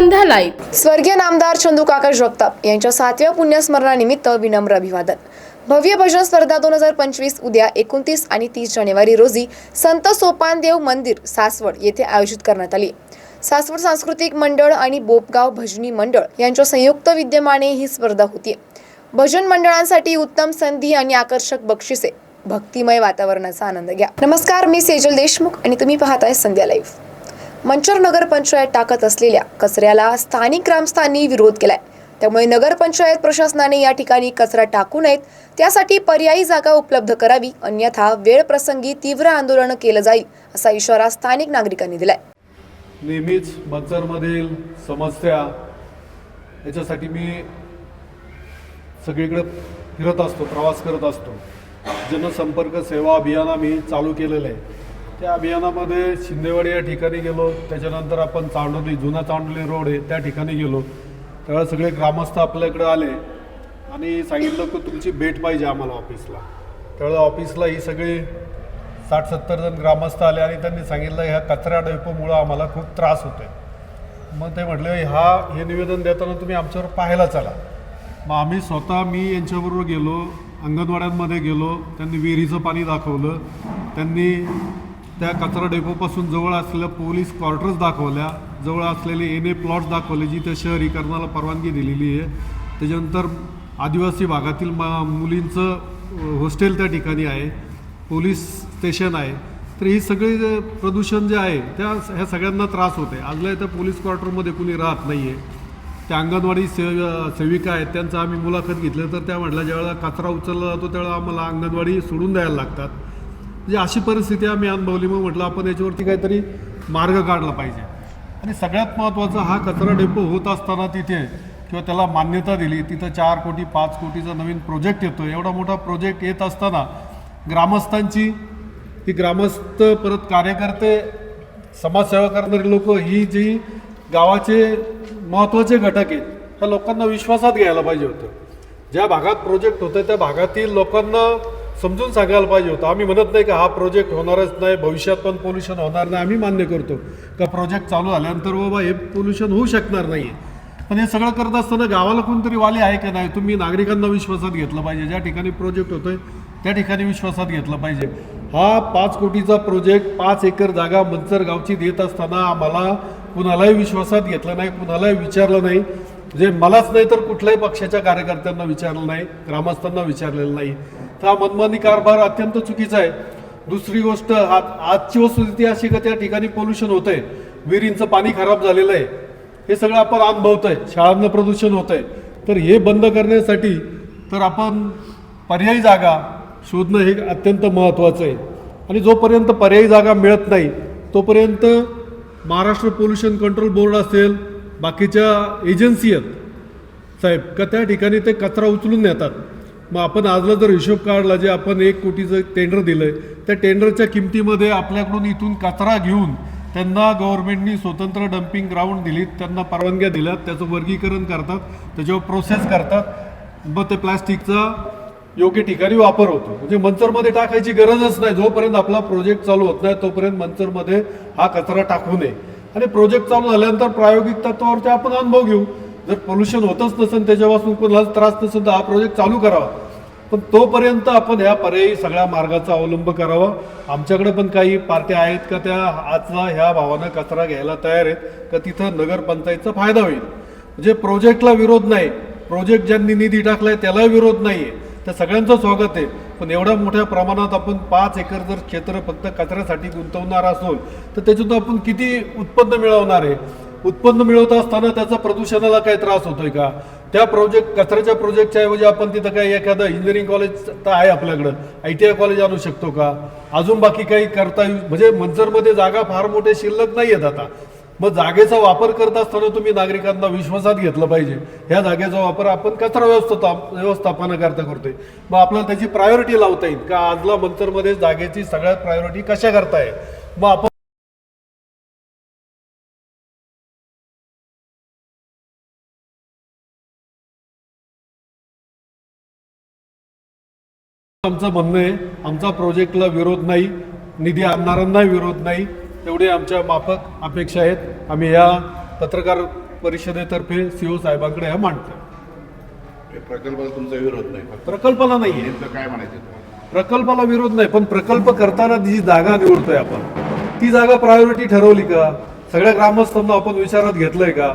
संध्या live स्वर्गीय नामदार चंदू काका जगताप यांच्या सातव्या पुण्यस्मरणानिमित्त विनम्र अभिवादन. भव्य भजन स्पर्धा दोन हजार पंचवीस उद्या एकोणतीस आणि तीस जानेवारी रोजी संत सोपानदेव मंदिर सासवड येथे आयोजित करण्यात आली. सासवड सांस्कृतिक मंडळ आणि बोपगाव भजनी मंडळ यांच्या संयुक्त विद्यमाने ही स्पर्धा होती. भजन मंडळांसाठी उत्तम संधी आणि आकर्षक बक्षिसे. भक्तिमय वातावरणाचा आनंद घ्या. नमस्कार मी सेजल देशमुख आणि तुम्ही पाहताय संध्या लाईव्ह. मंचर नगरपंचायत टाकत असलेल्या कचऱ्याला स्थानिक ग्रामस्थांनी विरोध केलाय. त्यामुळे नगरपंचायत प्रशासनाने या ठिकाणी कचरा टाकू नयेत. त्यासाठी पर्यायी जागा उपलब्ध करावी अन्यथा वेळ प्रसंगी तीव्र आंदोलन केलं जाईल असा इशारा स्थानिक नागरिकांनी दिलाय. नेहमीच मंचरमधील समस्या याच्यासाठी मी सगळीकडे फिरत असतो प्रवास करत असतो. जनसंपर्क सेवा अभियान आम्ही चालू केलेलं आहे. त्या अभियानामध्ये शिंदेवाडी या ठिकाणी गेलो. त्याच्यानंतर आपण चांडोली जुना चांडोली रोड आहे त्या ठिकाणी गेलो. त्यावेळेस सगळे ग्रामस्थ आपल्याकडे आले आणि सांगितलं की तुमची भेट पाहिजे आम्हाला ऑफिसला. त्यावेळेस ऑफिसला ही सगळी साठ सत्तर जण ग्रामस्थ आले आणि त्यांनी सांगितलं ह्या कचरा डेपोमुळं आम्हाला खूप त्रास होतोय. मग ते म्हटले हा हे निवेदन देताना तुम्ही आमच्यावर पाहायला चला. मग आम्ही स्वतः मी यांच्याबरोबर गेलो अंगणवाड्यांमध्ये गेलो त्यांनी विहिरीचं पाणी दाखवलं त्यांनी त्या कचरा डेपोपासून जवळ असलेल्या पोलीस क्वार्टर्स दाखवल्या जवळ असलेले एन ए प्लॉट्स दाखवले जिथे शहरीकरणाला परवानगी दिलेली आहे. त्याच्यानंतर आदिवासी भागातील मा मुलींचं हॉस्टेल त्या ठिकाणी आहे पोलीस स्टेशन आहे. तर ही सगळी जे प्रदूषण जे आहे त्या ह्या सगळ्यांना त्रास होते आजल्या त्या पोलीस क्वार्टरमध्ये कुणी राहत नाही आहे त्या अंगणवाडी सेव सेविका आहेत त्यांचं आम्ही मुलाखत घेतलं तर त्या म्हटल्या ज्यावेळेला कचरा उचलला जातो त्यावेळेला आम्हाला अंगणवाडी सोडून द्यायला लागतात. म्हणजे अशी परिस्थिती आम्ही अनुभवली मग म्हटलं आपण याच्यावरती काहीतरी मार्ग काढला पाहिजे. आणि सगळ्यात महत्त्वाचं हा कचरा डेपो होत असताना तिथे किंवा त्याला मान्यता दिली तिथं चार कोटी पाच कोटीचा नवीन प्रोजेक्ट येतो एवढा मोठा प्रोजेक्ट येत असताना ग्रामस्थांची ती ग्रामस्थ परत कार्यकर्ते समाजसेवा करणारी लोक ही जी गावाचे महत्त्वाचे घटक आहेत त्या लोकांना विश्वासात घ्यायला पाहिजे होतं. ज्या भागात प्रोजेक्ट होतं त्या भागातील लोकांना समजून सांगायला पाहिजे होतं. आम्ही म्हणत नाही का हा प्रोजेक्ट होणारच नाही भविष्यात पण पोल्युशन होणार नाही आम्ही मान्य करतो. का प्रोजेक्ट चालू झाल्यानंतर बाबा हे पोल्युशन होऊ शकणार नाही पण हे सगळं करत असताना गावाला कोणतरी वाली आहे का नाही तुम्ही नागरिकांना विश्वासात घेतलं पाहिजे. ज्या ठिकाणी प्रोजेक्ट होतोय त्या ठिकाणी विश्वासात घेतलं पाहिजे. हा पाच कोटीचा प्रोजेक्ट पाच एकर जागा मंचर गावची देत असताना आम्हाला कुणालाही विश्वासात घेतलं नाही कुणालाही विचारलं नाही. जे मलाच नाही तर कुठल्याही पक्षाच्या कार्यकर्त्यांना विचारलं नाही ग्रामस्थांना विचारलेलं नाही. हा मनमानी कारभार अत्यंत चुकीचा आहे. दुसरी गोष्ट आज आजची वस्तुस्थिती अशी का त्या ठिकाणी पोल्युशन होतंय. विहिरींचं पाणी खराब झालेलं आहे. हे सगळं आपण अनुभवतोय. शाळांना प्रदूषण होतंय. तर हे बंद करण्यासाठी तर आपण पर्यायी जागा शोधणं हे अत्यंत महत्त्वाचं आहे. आणि जोपर्यंत पर्यायी जागा मिळत नाही तोपर्यंत महाराष्ट्र पोल्युशन कंट्रोल बोर्ड असेल बाकीच्या एजन्सी आहेत. साहेब का त्या ठिकाणी ते कचरा उचलून नेतात? मग आपण आजला जर हिशोब काढला जे आपण एक कोटीचं टेंडर दिलं आहे त्या टेंडरच्या किमतीमध्ये आपल्याकडून इथून कचरा घेऊन त्यांना गव्हर्नमेंटनी स्वतंत्र डम्पिंग ग्राउंड दिलीत त्यांना परवानग्या दिल्यात त्याचं वर्गीकरण करतात त्याच्यावर प्रोसेस करतात. मग ते प्लास्टिकचा योग्य ठिकाणी वापर होतो. म्हणजे मंचरमध्ये टाकायची गरजच नाही. जोपर्यंत आपला प्रोजेक्ट चालू होत नाही तोपर्यंत मंचरमध्ये हा कचरा टाकू नये. आणि प्रोजेक्ट चालू झाल्यानंतर प्रायोगिक तत्वावरती आपण अनुभव घेऊ. जर पोल्युशन होतच नसेल त्याच्यापासून कोणाला त्रास नसेल तर हा प्रोजेक्ट चालू करावा. पण तोपर्यंत आपण ह्या पर्यायी सगळ्या मार्गाचा अवलंब करावा. आमच्याकडे पण काही पार्ट्या आहेत का त्या आजचा ह्या भावानं कचरा घ्यायला तयार आहेत का तिथं नगरपंचायतचा फायदा होईल. म्हणजे प्रोजेक्टला विरोध नाही. प्रोजेक्ट ज्यांनी निधी टाकलाय त्याला विरोध नाही आहे त्या सगळ्यांचं स्वागत आहे. पण एवढ्या मोठ्या प्रमाणात आपण पाच एकर जर क्षेत्र फक्त कचऱ्यासाठी गुंतवणार असो तर त्याच्यातून आपण किती उत्पन्न मिळवणार आहे? उत्पन्न मिळवत असताना त्याचा प्रदूषणाला काही त्रास होतोय का? त्या प्रोजेक्ट कचऱ्याच्या प्रोजेक्टच्या ऐवजी आपण तिथं काही एखादं इंजिनिअरिंग कॉलेज तर आहे आपल्याकडं. आय टी आय कॉलेज आणू शकतो का? अजून बाकी काही करता येऊ म्हणजे मंचरमध्ये जागा फार मोठे शिल्लक नाही आहेत आता. मग जागेचा वापर करत असताना तुम्ही नागरिकांना विश्वासात घेतलं पाहिजे. ह्या जागेचा वापर आपण कचरा व्यवस्था व्यवस्थापनाकरता करतोय. मग आपल्याला त्याची प्रायोरिटी लावता येईल का? आजला मंचरमध्ये जागेची सगळ्यात प्रायोरिटी कशा करताय? मग आपण आमचं म्हणणं आहे आमचा प्रोजेक्टला विरोध नाही निधी आणणाऱ्यांना विरोध नाही तेवढे आमच्या माफक अपेक्षा आहेत. आम्ही या पत्रकार परिषदेतर्फे सीओ साहेबांकडे ह्या मांडतो हे प्रकल्पाला तुमचा विरोध नाही प्रकल्पाला नाहीये नेमकं काय म्हणायचं प्रकल्पाला विरोध नाही पण प्रकल्प करताना जी जागा निवडतोय आपण ती जागा प्रायोरिटी ठरवली का? सगळ्या ग्रामस्थांना आपण विचारात घेतलंय का?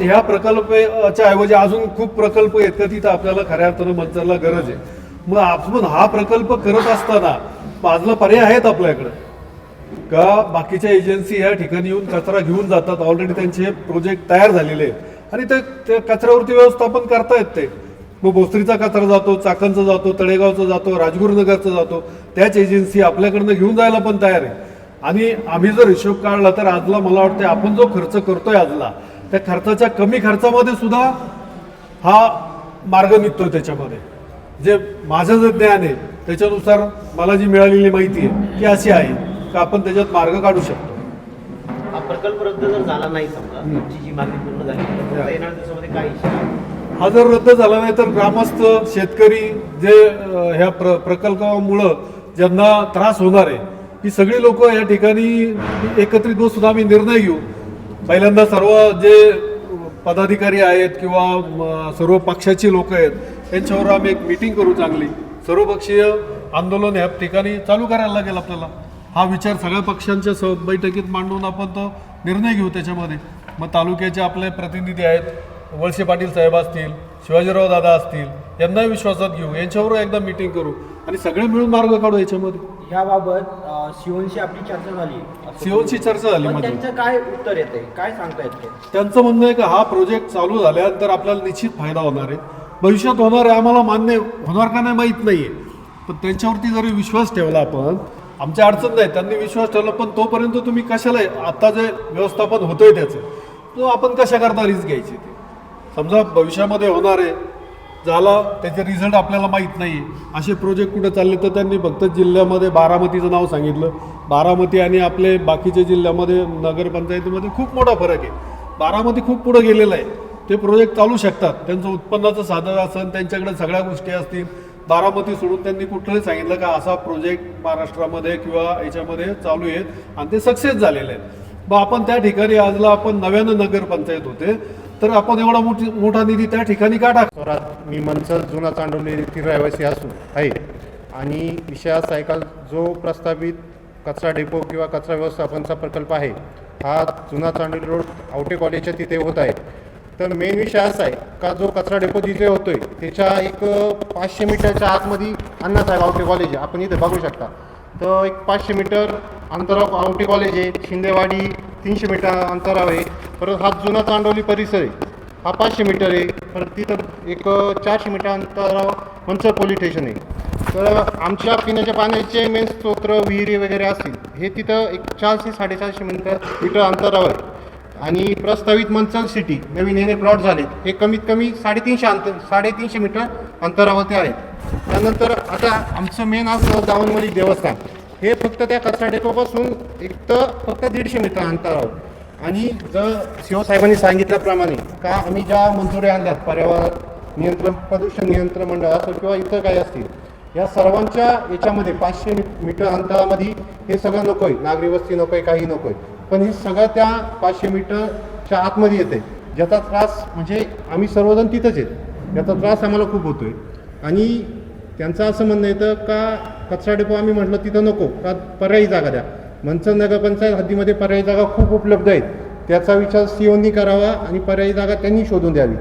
ह्या प्रकल्पाच्या ऐवजी अजून खूप प्रकल्प आहेत का तिथं आपल्याला खऱ्या अर्थानं मंचाला गरज आहे. मग आपण हा प्रकल्प करत असताना बाजूला पर्याय आहेत आपल्याकडे. का बाकीच्या एजन्सी या ठिकाणी येऊन कचरा घेऊन जातात? ऑलरेडी त्यांचे प्रोजेक्ट तयार झालेले आहेत. आणि ते त्या कचऱ्यावरती व्यवस्थापन करतायत ते. मग भोसरीचा कचरा जातो चाकणचा जातो तळेगावचा जातो राजगुरुनगरचा जातो. त्याच एजन्सी आपल्याकडनं घेऊन जायला पण तयार आहे. आणि आम्ही जर हिशोब काढला तर आजला मला वाटतं आपण जो खर्च करतोय आजला त्या खर्चाच्या कमी खर्चामध्ये सुद्धा हा मार्ग निघतोय त्याच्यामध्ये. जे माझं जे ज्ञान आहे त्याच्यानुसार मला जी मिळालेली माहिती आहे ती अशी आहे की आपण त्याच्यात मार्ग काढू शकतो. हा प्रकल्प रद्द जर झाला नाही समजा तुमची जी मागणी पूर्ण झाली तर आता येणाऱ्या दिवसामध्ये काय इच्छा आहे? हा जर रद्द झाला नाही तर ग्रामस्थ शेतकरी जे अं, ह्या प्र प्रकल्पामुळं ज्यांना त्रास होणार आहे ही सगळी लोक या ठिकाणी एकत्रित बसून आम्ही निर्णय घेऊ. पहिल्यांदा सर्व जे पदाधिकारी आहेत किंवा सर्व पक्षाची लोक आहेत त्यांच्यावर आम्ही एक मीटिंग करू चांगली. सर्वपक्षीय आंदोलन ह्या ठिकाणी चालू करायला लागेल आपल्याला. हा विचार सगळ्या पक्षांच्या स बैठकीत मांडून आपण तो निर्णय घेऊ त्याच्यामध्ये. मग तालुक्याचे आपले प्रतिनिधी आहेत वळसे पाटील साहेब असतील शिवाजीराव दादा असतील यांनाही विश्वासात घेऊ यांच्यावर एकदा मीटिंग करू. आणि सगळे मिळून मार्ग काढू याच्यामध्ये. याबाबत शिवनशी आपली चर्चा झाली. सीओची चर्चा झाली पण माझी त्यांचं काय उत्तर येते काय सांगता येते त्यांचं म्हणणं आहे की हा प्रोजेक्ट चालू झाल्यानंतर आपल्याला निश्चित फायदा होणार आहे. भविष्यात होणार आहे आम्हाला मान्य होणार का नाही माहीत नाही आहे पण त्यांच्यावरती जरी विश्वास ठेवला आपण आमच्या अडचण नाही. त्यांनी विश्वास ठेवला पण तोपर्यंत तुम्ही कशाला आता जे व्यवस्थापन होतंय त्याचं? तो आपण कशा करता रिस्क घ्यायची ते? समजा भविष्यामध्ये होणार आहे. झाला त्याचे रिझल्ट आपल्याला माहीत नाही असे प्रोजेक्ट कुठे चालले तर त्यांनी फक्त जिल्ह्यामध्ये बारामतीचं नाव सांगितलं. बारामती आणि आपले बाकीच्या जिल्ह्यामध्ये नगरपंचायतीमध्ये खूप मोठा फरक आहे. बारामती खूप पुढे गेलेलं आहे. ते प्रोजेक्ट चालू शकतात. त्यांचं उत्पन्नाचं साधन असेल त्यांच्याकडे सगळ्या गोष्टी असतील. बारामती सोडून त्यांनी कुठलंही सांगितलं का असा प्रोजेक्ट महाराष्ट्रामध्ये किंवा याच्यामध्ये चालू आहेत आणि ते सक्सेस झालेले आहेत मग आपण त्या ठिकाणी आजला आपण नव्यानं नगरपंचायत होते. तर आपण एवढा मोठी मोठा निधी त्या ठिकाणी का टाक मी मनसर जुना चांडवली येथील रहिवासी असून आहे. आणि विषय असा आहे का जो प्रस्तावित कचरा डेपो किंवा कचरा व्यवस्थापनचा प्रकल्प आहे हा जुना चांडोली रोड आवटे कॉलेजच्या तिथे होत आहे. तर मेन विषय असा आहे का जो कचरा डेपो जिथे होतोय त्याच्या एक पाचशे मीटरच्या आतमध्ये अण्णासाहेब आवटे कॉलेज आहे. आपण इथे बघू शकता. तर एक पाचशे मीटर अंतर आवटी कॉलेज आहे शिंदेवाडी तीनशे मीटर अंतरावर आहे. परत हा जुना चांडवली परिसर आहे. हा पाचशे मीटर आहे. परत तिथं एक चारशे मीटर अंतरावर मंचर पोलीस स्टेशन आहे. तर आमच्या पिण्याच्या पाण्याचे मेन स्तोत्र विहिरी वगैरे असतील हे तिथं एक चारशे साडेचारशे मीटर मीटर अंतरावर आहे. आणि प्रस्तावित मंचल सिटी नवीन हे प्लॉट झाले. हे कमीत कमी साडेतीनशे अंतर साडेतीनशे मीटर अंतरावरती आहेत त्यानंतर आता आमचं मेन असं दावणमली देवस्थान. हे फक्त त्या कचरा डेपोपासून एक तर फक्त दीडशे मीटर अंतरावर आणि जर सीओ साहेबांनी सांगितल्याप्रमाणे का आम्ही ज्या मंजुऱ्या आणल्यात पर्यावरण नियंत्रण प्रदूषण नियंत्रण मंडळ असो किंवा इतर काही असतील या सर्वांच्या याच्यामध्ये पाचशे मीटर अंतरामध्ये हे सगळं नको आहे नागरी वस्ती नको आहे काही नको आहे पण हे सगळं त्या पाचशे मीटरच्या आतमध्ये येते ज्याचा त्रास म्हणजे आम्ही सर्वजण तिथंच आहेत. याचा त्रास आम्हाला खूप होतोय. आणि त्यांचं असं म्हणणं येतं का कचरा डेपो आम्ही म्हटलं तिथं नको का पर्यायी जागा द्या. मंचर नगरपंचायत हद्दीमध्ये पर्यायी जागा खूप उपलब्ध आहेत. त्याचा विचार सीओनी करावा आणि पर्यायी जागा त्यांनी शोधून द्यावी.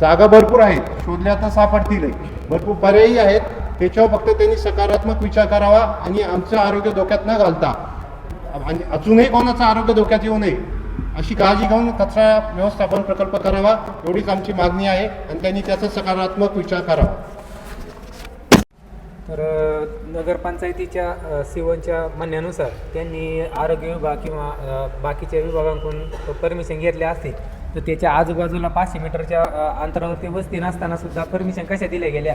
जागा भरपूर आहेत शोधल्या तर सापडतीलही भरपूर पर्यायी आहेत. त्याच्यावर फक्त त्यांनी सकारात्मक विचार करावा आणि आमचं आरोग्य धोक्यात न घालता. आणि अजूनही कोणाचं आरोग्य धोक्यात येऊ नये अशी काळजी घेऊन कचरा व्यवस्थापन प्रकल्प करावा एवढीच आमची मागणी आहे. आणि त्यांनी त्याचा सकारात्मक विचार करावा. तर नगरपंचायतीच्या अ, म्हणण्यानुसार त्यांनी आरोग्य विभाग किंवा बाकीच्या विभागांकडून परमिशन घेतले असते. तर त्याच्या आजूबाजूला पाचशे मीटरच्या अंतरावरती वस्ती नसताना सुद्धा परमिशन कशा दिल्या गेल्या?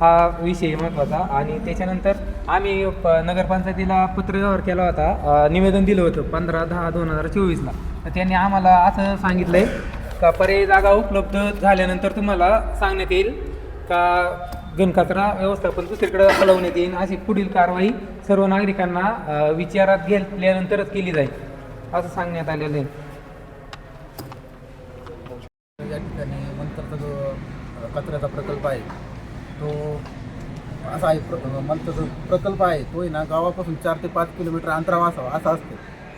हा विषय महत्त्वाचा आणि त्याच्यानंतर आम्ही प नगरपंचायतीला पत्रव्यवहार केला होता. निवेदन दिलं होतं पंधरा दहा दोन हजार चोवीसला. तर त्यांनी आम्हाला असं सांगितलं आहे का पर्यायी जागा उपलब्ध झाल्यानंतर तुम्हाला सांगण्यात येईल का घनकचरा व्यवस्थापन दुसरीकडे हलवण्यात येईल अशी पुढील कारवाई सर्व नागरिकांना विचारात घेतल्यानंतरच केली जाईल असं सांगण्यात आलेलं आहे. या ठिकाणी मंत्रचा जो कचऱ्याचा प्रकल्प आहे तो असा आहे प्र मंत्र जो प्रकल्प आहे तो आहे ना गावापासून चार ते पाच किलोमीटर अंतरावर असावा असा असतो.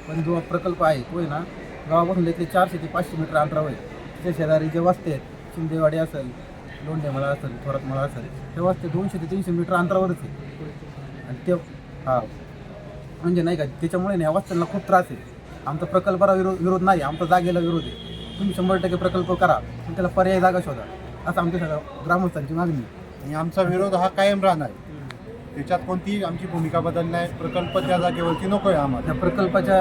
पण जो प्रकल्प आहे तो आहे ना गावापासून लेखी चारशे ते पाचशे मीटर अंतरावर आहे. त्याच्या शेजारी जे वस्ते आहेत शिंदेवाडी असेल लोंढेमळा असेल थोरातमळा असेल. ते वस्ते दोनशे ते तीनशे मीटर अंतरावरच आहे. आणि ते हा. म्हणजे नाही का त्याच्यामुळे ना या वस्त्यांना खूप त्रास आहे. आमचा प्रकल्पाला विरोध विरोध नाही आमचा जागेला विरोध आहे. तुम्ही शंभर टक्के प्रकल्प करा पण त्याला पर्याय जागा शोधा. असं आमच्या सगळ्या ग्रामस्थांची मागणी आहे. आणि आमचा विरोध हा कायम राहणार. त्याच्यात कोणतीही आमची भूमिका बदलली नाही. प्रकल्प त्या जागेवरती नको आहे आम्हाला. त्या प्रकल्पाच्या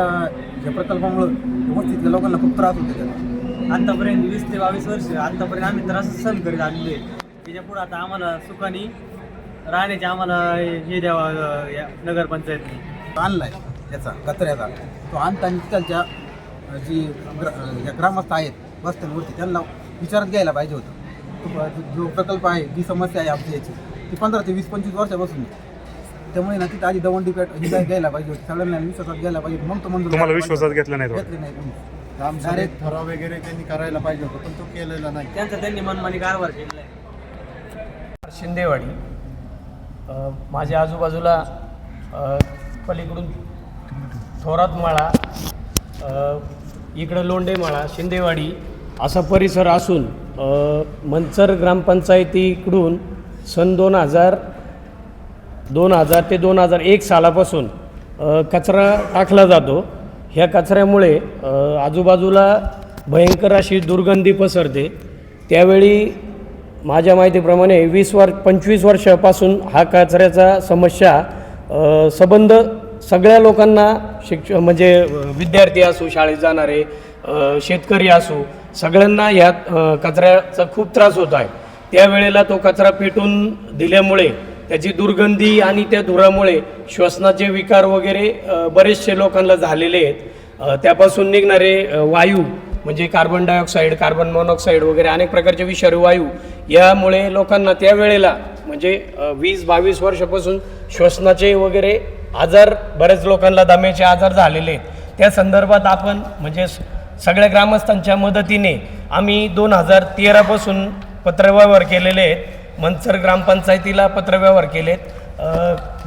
या प्रकल्पामुळं वस्तीतल्या लोकांना खूप त्रास होतो त्याचा आतापर्यंत वीस ते बावीस वर्ष आतापर्यंत आम्ही त्रास सहन करीत आलेले आहे. त्याच्या पुढे आता आम्हाला सुखाने राहण्याचे आम्हाला हे द्यावा या नगरपंचायतने आणलाय त्याचा कचऱ्याचा तो आणताना तिथलच्या अं, जी ग्र अं, या ग्रामस्थ आहेत वस्त्यांवरती त्यांना विचारात घ्यायला पाहिजे होतं जो प्रकल्प आहे जी समस्या आहे आमची याची ती पंधरा ते वीस पंचवीस वर्षापासून आहे. त्यामुळे ना तिथं आधी दवंडी पेट ही घ्यायला पाहिजे होती सगळ्यांना विश्वासात घ्यायला पाहिजे मग तो मंजूर तुम्हाला विश्वासात. घेतलं नाही. घेतले नाही Direct ठराव वगैरे त्यांनी करायला पाहिजे होतं पण तो केलेला नाही. त्यांचा त्यांनी मनमानी कारभार केलेला आहे शिंदेवाडी माझ्या आजूबाजूला पलीकडून थोरातमाळा अ, इकडं लोंढेमाळा शिंदेवाडी असा परिसर असून मंचर ग्रामपंचायतीकडून सन दोन हजार दोन हजार ते दोन हजार एक सालापासून कचरा टाकला जातो. ह्या कचऱ्यामुळे आजूबाजूला भयंकर अशी दुर्गंधी पसरते. त्यावेळी माझ्या माहितीप्रमाणे वीस वर्ष पंचवीस वर्षापासून हा कचऱ्याचा समस्या संबंध सगळ्या लोकांना शिक्ष म्हणजे विद्यार्थी असो शाळेत जाणारे शेतकरी असो सगळ्यांना ह्यात कचऱ्याचा खूप त्रास होत आहे. त्यावेळेला तो कचरा पेटून दिल्यामुळे त्याची दुर्गंधी आणि त्या धुरामुळे श्वसनाचे विकार वगैरे बरेचसे लोकांना झालेले आहेत. त्यापासून निघणारे वायू म्हणजे कार्बन डायऑक्साईड कार्बन मोनॉक्साईड वगैरे अनेक प्रकारचे विषारी वायू यामुळे लोकांना त्यावेळेला म्हणजे वीस बावीस वर्षापासून श्वसनाचे वगैरे आजार बऱ्याच लोकांना दम्याचे आजार झालेले आहेत. त्या संदर्भात आपण म्हणजे सगळ्या ग्रामस्थांच्या मदतीने आम्ही दोन हजार तेरापासून पत्रव्यवहार केलेले आहेत. मंचर ग्रामपंचायतीला पत्रव्यवहार केलेत.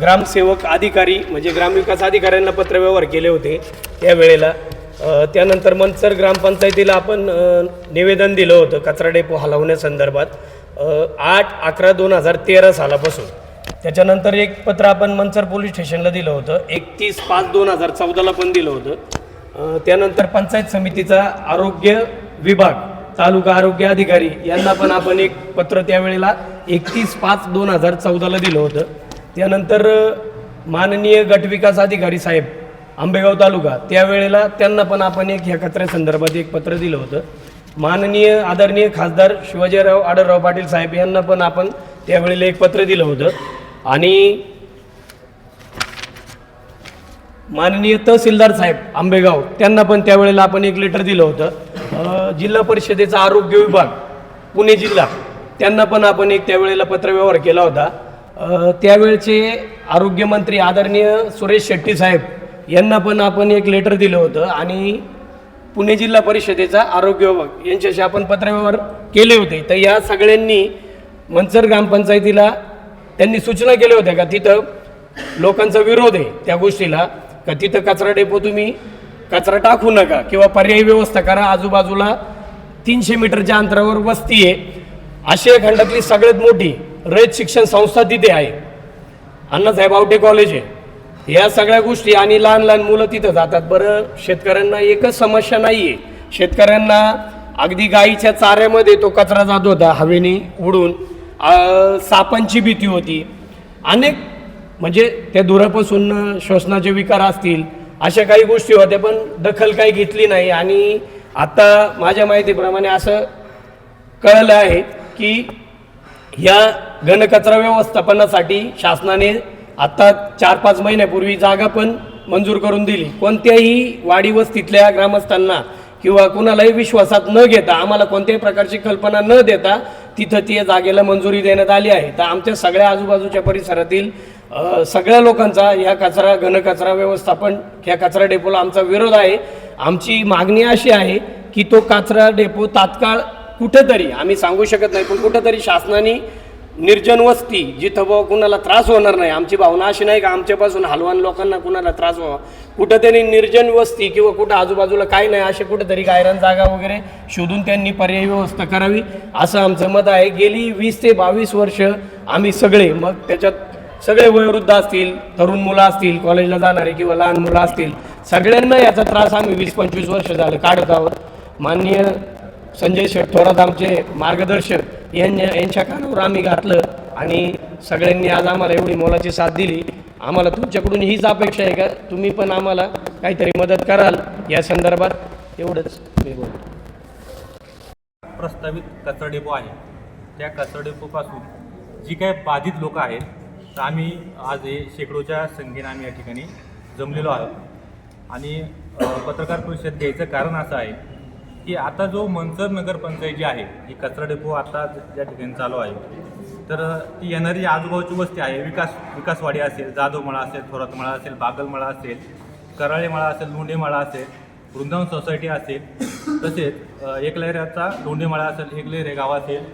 ग्रामसेवक अधिकारी म्हणजे ग्रामविकास अधिकाऱ्यांना पत्रव्यवहार केले होते त्यावेळेला. वेळेला त्यानंतर मंचर ग्रामपंचायतीला आपण निवेदन दिलं होतं कचरा डेपो हलवण्यासंदर्भात आठ अकरा दोन हजार तेरा सालापासून. त्याच्यानंतर एक पत्र आपण मंचर पोलीस स्टेशनला दिलं होतं. एकतीस पाच दोन हजार चौदाला पण दिलं होतं. त्यानंतर पंचायत समितीचा आरोग्य विभाग तालुका आरोग्य अधिकारी यांना पण आपण एक पत्र त्यावेळेला एकतीस पाच दोन हजार चौदाला दिलं होतं. त्यानंतर माननीय गटविकास अधिकारी साहेब आंबेगाव तालुका त्यावेळेला त्यांना पण आपण एक ह्या कचऱ्यासंदर्भात एक पत्र दिलं होतं. माननीय आदरणीय खासदार शिवाजीराव आडरराव पाटील साहेब यांना पण आपण त्यावेळेला एक पत्र दिलं होतं. आणि माननीय तहसीलदार साहेब आंबेगाव त्यांना पण त्यावेळेला आपण एक लेटर दिलं होतं. जिल्हा परिषदेचा आरोग्य विभाग पुणे जिल्हा त्यांना पण आपण एक त्यावेळेला पत्रव्यवहार केला होता. त्यावेळचे आरोग्यमंत्री आदरणीय सुरेश शेट्टी साहेब यांना पण आपण एक लेटर दिलं होतं आणि पुणे जिल्हा परिषदेचा आरोग्य विभाग यांच्याशी आपण पत्रव्यवहार केले होते. तर या सगळ्यांनी मंचर ग्रामपंचायतीला त्यांनी सूचना केल्या होत्या का? तिथं लोकांचा विरोध आहे त्या गोष्टीला. का तिथं कचरा डेपो तुम्ही कचरा टाकू नका किंवा पर्यायी व्यवस्था करा. आजूबाजूला तीनशे मीटरच्या अंतरावर वस्ती आहे. आशिया खंडातली सगळ्यात मोठी रयत शिक्षण संस्था तिथे आहे. अण्णासाहेब आवटे कॉलेज आहे. या सगळ्या गोष्टी आणि लहान लहान मुलं तिथं जातात. बरं शेतकऱ्यांना एकच समस्या नाही आहे शेतकऱ्यांना अगदी गाईच्या चाऱ्यामध्ये तो कचरा जात होता. हवेने उडून सापांची भीती होती. अनेक म्हणजे त्या धुरापासून श्वसनाचे विकार असतील अशा काही गोष्टी होत्या पण दखल काही घेतली नाही. आणि आता माझ्या माहितीप्रमाणे असं कळलं आहे की या घनकचरा व्यवस्थापनासाठी शासनाने आत्ता चार पाच महिन्यापूर्वी जागा पण मंजूर करून दिली. कोणत्याही वाडी वस्तीतल्या ग्रामस्थांना किंवा कुणालाही विश्वासात न घेता आम्हाला कोणत्याही प्रकारची कल्पना न देता तिथं ती जागेला मंजुरी देण्यात आली आहे. तर आमच्या सगळ्या आजूबाजूच्या परिसरातील सगळ्या लोकांचा या कचरा घनकचरा व्यवस्थापन ह्या कचरा डेपोला आमचा विरोध आहे. आमची मागणी अशी आहे की तो कचरा डेपो तात्काळ कुठंतरी आम्ही सांगू शकत नाही पण कुठंतरी शासनाने निर्जन वस्ती जिथं बाबा कुणाला त्रास होणार नाही आमची भावना अशी नाही का आमच्यापासून हलवान लोकांना कुणाला त्रास व्हावा. कुठंतरी निर्जन वस्ती किंवा कुठं आजूबाजूला काही नाही असे कुठंतरी गायरान जागा वगैरे शोधून त्यांनी पर्यायी व्यवस्था करावी असं आमचं मत आहे. गेली वीस ते बावीस वर्ष आम्ही सगळे मग त्याच्यात सगळे वयोवृद्ध असतील तरुण मुलं असतील कॉलेजला जाणारे किंवा लहान मुलं असतील सगळ्यांना याचा त्रास आम्ही वीस पंचवीस वर्ष झालं काढत आहोत. माननीय संजय शेठ थोरात आमचे मार्गदर्शक यांच्या यांच्या कानावर आम्ही घातलं आणि सगळ्यांनी आज आम्हाला एवढी मोलाची साथ दिली. आम्हाला तुमच्याकडून हीच अपेक्षा आहे का? तुम्ही पण आम्हाला काहीतरी मदत कराल. या संदर्भात एवढंच मी बोलतो. प्रस्तावित कचरा डेपो आहे. त्या कचरा डेपोपासून जी काही बाधित लोक आहेत तर आम्ही आज हे शेकडोच्या संख्येने आम्ही या ठिकाणी जमलेलो आहोत. आणि पत्रकार परिषद घ्यायचं कारण असं आहे की आता जो मंचर नगरपंचायत जी आहे ही कचरा डेपो आता ज्या ठिकाणी चालू आहे तर ती येणारी आजूबाजूची वस्ती आहे. विकास विकासवाडी असेल जाधवमळा असेल थोरातमळा असेल बागलमळा असेल कराळेमळा असेल लोंढेमळा असेल वृंदावन सोसायटी असेल तसेच अ, एकलेऱ्याचा लोंढेमळा असेल एकलेरे गाव असेल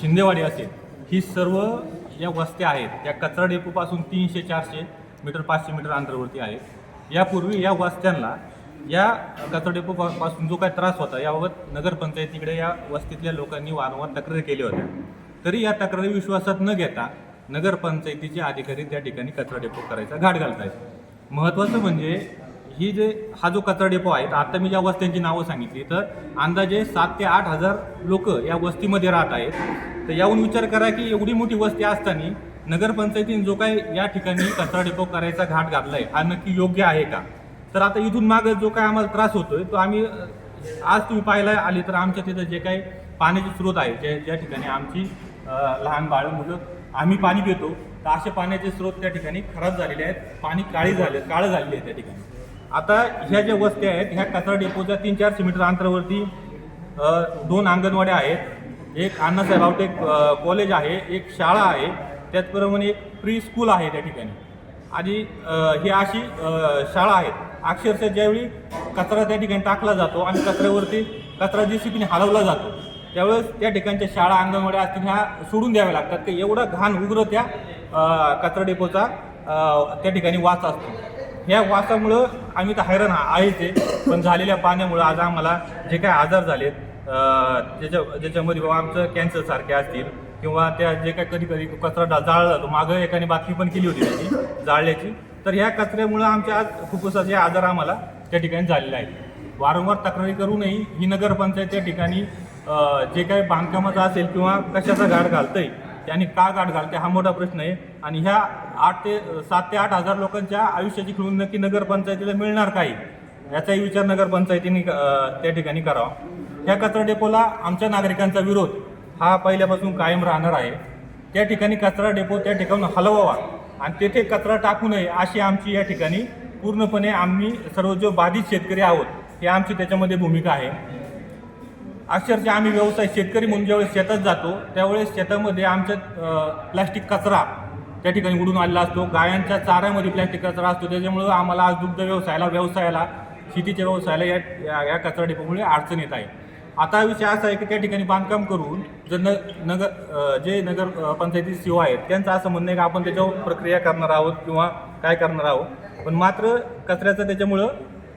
शिंदेवाडी असेल ही सर्व या वस्त्या आहेत. त्या कचरा डेपोपासून तीनशे चारशे मीटर पाचशे मीटर अंतरावरती आहेत. यापूर्वी या वस्त्यांना या कचरा डेपोपासून जो काही त्रास होता याबाबत नगरपंचायतीकडे या वस्तीतल्या लोकांनी वारंवार तक्रारी केल्या होत्या. तरी या तक्रारी विश्वासात न घेता नगरपंचायतीचे अधिकारी त्या ठिकाणी कचरा डेपो करायचा घाट घालतायत. महत्त्वाचं म्हणजे ही जे हा जो कचरा डेपो आहे तर आता मी ज्या वस्त्यांची नावं सांगितली तर अंदाजे सात ते आठ हजार लोक या वस्तीमध्ये राहत आहेत. तर याहून विचार करा की एवढी मोठी वस्ती असताना नगरपंचायतीने जो काही या ठिकाणी कचरा डेपो करायचा घाट घातलाय हा नक्की योग्य आहे का? तर आता इथून मागं जो काय आम्हाला त्रास होतोय तो आम्ही आज तुम्ही पाहायला आले तर आमच्या तिथं जे काही पाण्याचे स्रोत आहे जे ज्या ठिकाणी आमची लहान बाळ मुलं आम्ही पाणी पितो. तर असे पाण्याचे स्रोत त्या ठिकाणी खराब झालेले आहेत पाणी काळी झाले काळं झालेली आहे त्या ठिकाणी. आता ह्या ज्या वस्त्या आहेत ह्या कचरा डेपोच्या तीन चारशे मीटर अंतरावरती दोन अंगणवाड्या आहेत. एक अण्णासाहेब आवटे कॉलेज आहे एक शाळा आहे. त्याचप्रमाणे एक प्री स्कूल आहे त्या ठिकाणी. आणि ही अशी शाळा आहेत अक्षरशः ज्यावेळी कचरा त्या ठिकाणी टाकला जातो आणि कचऱ्यावरती कचरा जे हलवला जातो त्यावेळेस त्या ठिकाणच्या शाळा अंगणवाड्या असतील ह्या सोडून द्याव्या लागतात. की एवढा घाण उग्र त्या कचरा डेपोचा त्या ठिकाणी वास असतो. ह्या वासामुळं आम्ही तर हैराण आहेच आहे पण झालेल्या पाण्यामुळं आज आम्हाला जे काय आजार झालेत ज्याच्या ज्याच्यामध्ये बाबा आमचं कॅन्सर सारखे असतील किंवा त्या जे काय कधी कधी कचरा डा- जाळला जातो. मागं एकाने बातमी पण केली होती त्याची जाळल्याची. तर ह्या कचऱ्यामुळं आमच्या आज फुफ्फुसाचे आजार आम्हाला त्या ठिकाणी झालेले आहेत. वारंवार तक्रारी करूनही ही नगरपंचायत त्या ठिकाणी जे काही बांधकामाचं असेल किंवा कशाचा गाड घालतंय आणि का गाठ घालते हा मोठा प्रश्न आहे. आणि ह्या आठ ते सात ते आठ हजार लोकांच्या आयुष्याची खेळून नक्की नगरपंचायतीला मिळणार काही याचाही विचार नगरपंचायतीने त्या ठिकाणी करावा. ह्या कचरा डेपोला आमच्या नागरिकांचा विरोध हा पहिल्यापासून कायम राहणार आहे. त्या ठिकाणी कचरा डेपो त्या ठिकाणून हलवावा आणि तेथे कचरा टाकू नये अशी आमची या ठिकाणी पूर्णपणे आम्ही सर्व जो बाधित शेतकरी आहोत ही आमची त्याच्यामध्ये भूमिका आहे. अक्षरशः आम्ही व्यवसाय शेतकरी म्हणून ज्यावेळेस शेतात जातो त्यावेळेस शेतामध्ये आमच्या प्लॅस्टिक कचरा त्या ठिकाणी उडून आलेला असतो. गायांच्या चाऱ्यामध्ये प्लॅस्टिक कचरा असतो. त्याच्यामुळं आम्हाला आज दुग्ध व्यवसायाला व्यवसायाला शेतीच्या व्यवसायाला या या- कचरा डेपोमुळे अडचण येत आहे. आता विषय असा आहे की त्या ठिकाणी बांधकाम करून जर न नगर जे नगर पंचायती सीओ आहेत त्यांचं असं म्हणणं आहे की आपण त्याच्यावर प्रक्रिया करणार आहोत किंवा काय करणार आहोत. पण मात्र कचऱ्याचं त्याच्यामुळं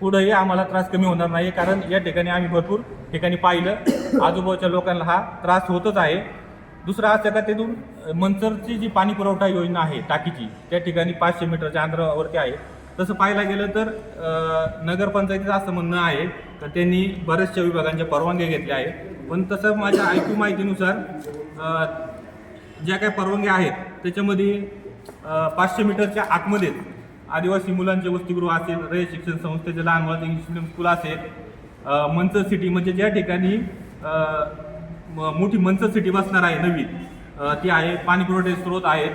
पुढंही आम्हाला त्रास कमी होणार नाही. कारण या ठिकाणी आम्ही भरपूर ठिकाणी पाहिलं. आजूबाजूच्या लोकांना हा त्रास होतच आहे. दुसरा असं का तिथून मंचरची जी पाणी पुरवठा योजना आहे टाकीची त्या ठिकाणी पाचशे मीटरच्या अंतरावरती आहे. तसं पाहायला गेलं तर नगरपंचायतीचं असं म्हणणं आहे तर त्यांनी बऱ्याचशा विभागांच्या परवानग्या घेतल्या आहेत. पण तसं माझ्या ऐकू माहितीनुसार ज्या काही परवानग्या आहेत त्याच्यामध्ये पाचशे मीटरच्या आतमध्येच आदिवासी मुलांचे वसतिगृह असेल रय शिक्षण संस्थेचे लहान मुलांचे इंग्लिश मिडियम स्कूल असेल मंचर सिटी म्हणजे ज्या ठिकाणी मोठी मंच सिटी बसणार आहे नवीन ती आहे पाणी पुरवठे स्रोत आहेत.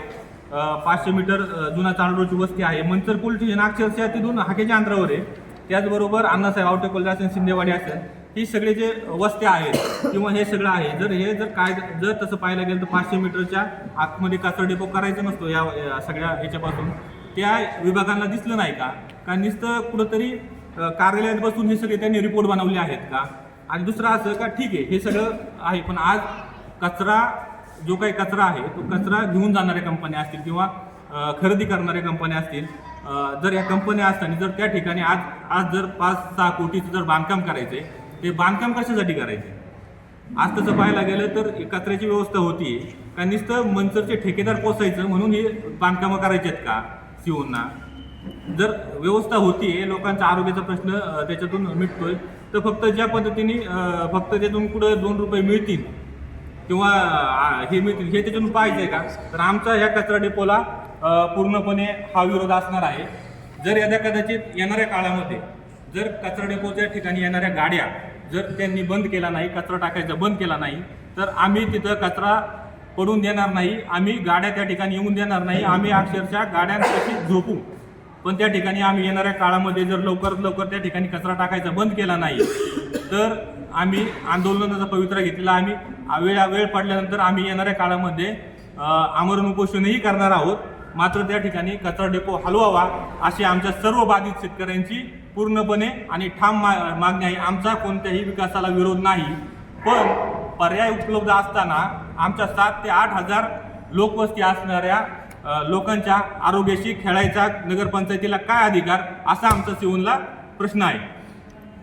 पाचशे मीटर जुना चांदोडची वस्ती आहे. मंचर पोलीस स्टेशन अक्षरशः तिथून हाकेच्या अंतरावर आहे. त्याचबरोबर अण्णासाहेब आवटे कॉलेज असेल शिंदेवाडी असेल ही सगळे जे वस्त्या आहेत किंवा हे सगळं आहे जर हे जर काय जर तसं पाहायला गेलं तर पाचशे मीटरच्या आतमध्ये कचरा डेपो करायचा नसतो या सगळ्या ह्याच्यापासून. त्या विभागांना दिसलं नाही का? का नुसतं कुठंतरी कार्यालयात बसून हे सगळे त्यांनी रिपोर्ट बनवले आहेत का? आणि दुसरं असं का ठीक आहे हे सगळं आहे. पण आज कचरा जो काही कचरा आहे तो कचरा घेऊन जाणाऱ्या कंपन्या असतील किंवा खरेदी करणाऱ्या कंपन्या असतील जर या कंपन्या असताना जर त्या ठिकाणी आज आज जर पाच सहा कोटीचं जर बांधकाम करायचे ते बांधकाम कशासाठी करायचे आज तसं पाहायला गेलं तर कचऱ्याची व्यवस्था होती का नुसतं मंचरचे ठेकेदार पोसायचं म्हणून हे बांधकामं करायचे आहेत का सिओना? जर व्यवस्था होती लोकांचा आरोग्याचा प्रश्न त्याच्यातून मिटतोय तर फक्त ज्या पद्धतीने फक्त त्यातून कुठं दोन रुपये मिळतील किंवा हे मिळतील हे त्याच्यातून पाहिजे का? तर आमचा ह्या कचरा डेपोला पूर्णपणे हा विरोध असणार आहे. जर यदा कदाचित येणाऱ्या काळामध्ये जर कचरा डेपोच्या ठिकाणी येणाऱ्या गाड्या जर त्यांनी बंद केला नाही कचरा टाकायचा बंद केला नाही तर आम्ही तिथं कचरा पडून देणार नाही. आम्ही गाड्या त्या ठिकाणी येऊन देणार नाही. आम्ही अक्षरशः गाड्यांसाठी झोपू. पण त्या ठिकाणी आम्ही येणाऱ्या काळामध्ये जर लवकरात लवकर त्या ठिकाणी कचरा टाकायचा बंद केला नाही तर आम्ही आंदोलनाचा पवित्रा घेतलेला आम्ही. वेळ वेळ पडल्यानंतर आम्ही येणाऱ्या काळामध्ये आमरण उपोषणही करणार आहोत. मात्र त्या ठिकाणी कचरा डेपो हलवावा अशी आमच्या सर्व बाधित शेतकऱ्यांची पूर्णपणे आणि ठाम मा मागणी आहे. आमचा कोणत्याही विकासाला विरोध नाही. पण पर्याय उपलब्ध असताना आमच्या सात ते आठ हजार लोकवस्ती असणाऱ्या लोकांच्या आरोग्याशी खेळायचा नगरपंचायतीला काय अधिकार असा आमचा सिवूनला प्रश्न आहे.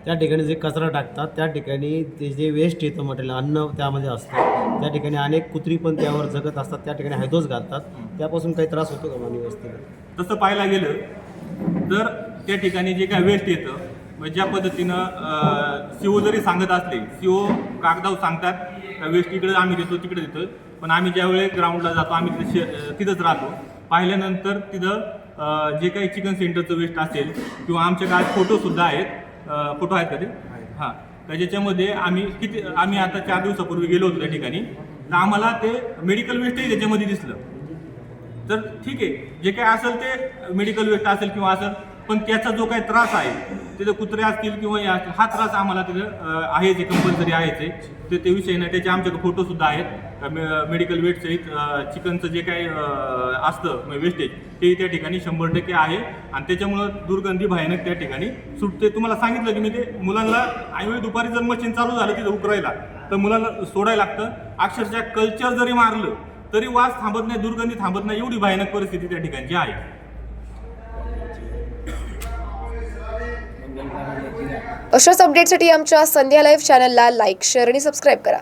त्या ठिकाणी जे कचरा टाकतात त्या ठिकाणी ते जे वेस्ट येतं मटेरियल अन्न त्यामध्ये असतं त्या ठिकाणी अनेक कुत्री पण त्यावर जगत असतात त्या ठिकाणी हैदोस घालतात त्यापासून काही त्रास होतो का मानवी वस्तीला? तसं पाहायला गेलं तर त्या ठिकाणी जे काय वेस्ट येतं म्हणजे ज्या पद्धतीनं सीओ जरी सांगत असले सीओ कागदावर सांगतात का वेस्ट इकडे आम्ही देतो तिकडे देतो. पण आम्ही ज्यावेळी ग्राउंडला जातो आम्ही तिथे शे- तिथंच राहतो. पाहिल्यानंतर तिथं जे काही चिकन सेंटरचं वेस्ट असेल किंवा आमच्या काय फोटोसुद्धा आहेत. फोटो आहेत का ते? हां. तर ज्याच्यामध्ये आम्ही किती आम्ही आता चार दिवसापूर्वी गेलो होतो त्या ठिकाणी. तर आम्हाला ते मेडिकल वेस्टही त्याच्यामध्ये दिसलं. तर ठीक आहे. जे काय असेल ते मेडिकल वेस्ट असेल किंवा असेल पण त्याचा जो काही त्रास आहे तिथे कुत्रे असतील किंवा हे असतील हा त्रास आम्हाला तिथं आहे जे कंपल्सरी आहे. ते ते ते विषय नाही. त्याचे आमच्याकडे फोटोसुद्धा आहेत. मेडिकल वेट सहित चिकनचं जे काही असतं वेस्टेज ते त्या ठिकाणी शंभर टक्के आहे. आणि त्याच्यामुळं दुर्गंधी भयानक त्या ठिकाणी सुटते. तुम्हाला सांगितलं की मी ते मुलांना ऐनवेळी दुपारी जर मशीन चालू झालं तिथं उकरायला तर मुलांना सोडायला लागतं. अक्षरशः कल्चर जरी मारलं तरी वास थांबत नाही दुर्गंधी थांबत नाही. एवढी भयानक परिस्थिती त्या ठिकाणची आहे. अशाच अपडेटसाठी आमच्या संध्या लाईव्ह चॅनलला लाईक शेअर आणि सबस्क्राईब करा.